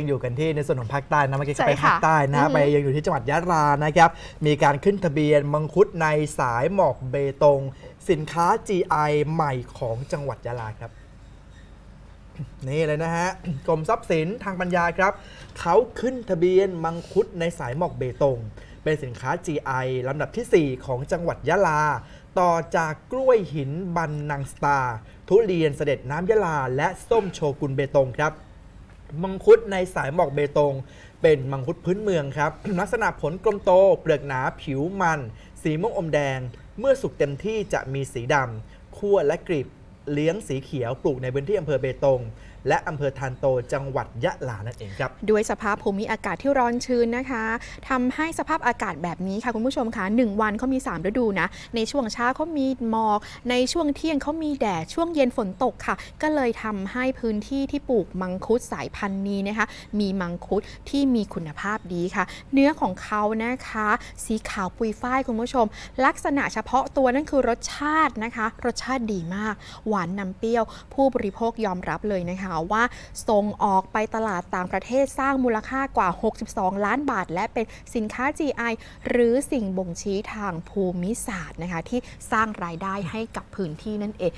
ยังอยู่กันที่ในส่วนของภาคใต้นะเมื่อกี้ใช่ไปภาคค่ะใต้นะอือฮึไปยังอยู่ที่จังหวัดยะลานะครับ มีการขึ้นทะเบียนมังคุดในสายหมอกเบตง สินค้า GI ใหม่ของจังหวัดยะลาครับ นี่เลยนะฮะกรมทรัพย์สินทางปัญญาครับ เขาขึ้นทะเบียนมังคุดในสายหมอกเบตง เป็นสินค้า GI ลำดับทีสี่4 ของจังหวัดยะลา ต่อจากกล้วยหินบันนังสตาร์ทุเรียนเสด็จน้ำยะลา และส้มโชกุนเบตงครับ มังคุดในสายหมอกเบตง เป็นมังคุดพื้นเมืองครับ ลักษณะผลกลมโต เปลือกหนาผิวมัน สีม่วงอมแดง เมื่อสุกเต็มที่จะมีสีดำคั่วและกรีบเลี้ยงสีเขียวปลูกในพื้นที่อำเภอเบตง และอำเภอทานโตจังหวัดยะลานั่นเองครับ ด้วยสภาพภูมิอากาศที่ร้อนชื้นนะคะทำให้สภาพอากาศแบบนี้ค่ะคุณผู้ชมคะ1วันเขามี 3 ฤดูนะ ในช่วงเช้าเขามีหมอก ในช่วงเที่ยงเขามีแดด ช่วงเย็นฝนตกค่ะ ก็เลยทำให้พื้นที่ที่ปลูกมังคุดสายพันธุ์นี้นะคะ มีมังคุดที่มีคุณภาพดีค่ะ เนื้อของเขานะคะ สีขาวปุยฝ้ายคุณผู้ชม ลักษณะเฉพาะตัวนั่นคือรสชาตินะคะ รสชาติดีมาก หวานนำเปรี้ยว ผู้บริโภคยอมรับเลยนะคะว่าส่งออกไปตลาดต่างประเทศสร้างมูลค่ากว่า 62 ล้านบาท และเป็นสินค้า GI หรือสิ่งบ่งชี้ทางภูมิศาสตร์นะคะที่สร้างรายได้ให้กับพื้นที่นั่นเอง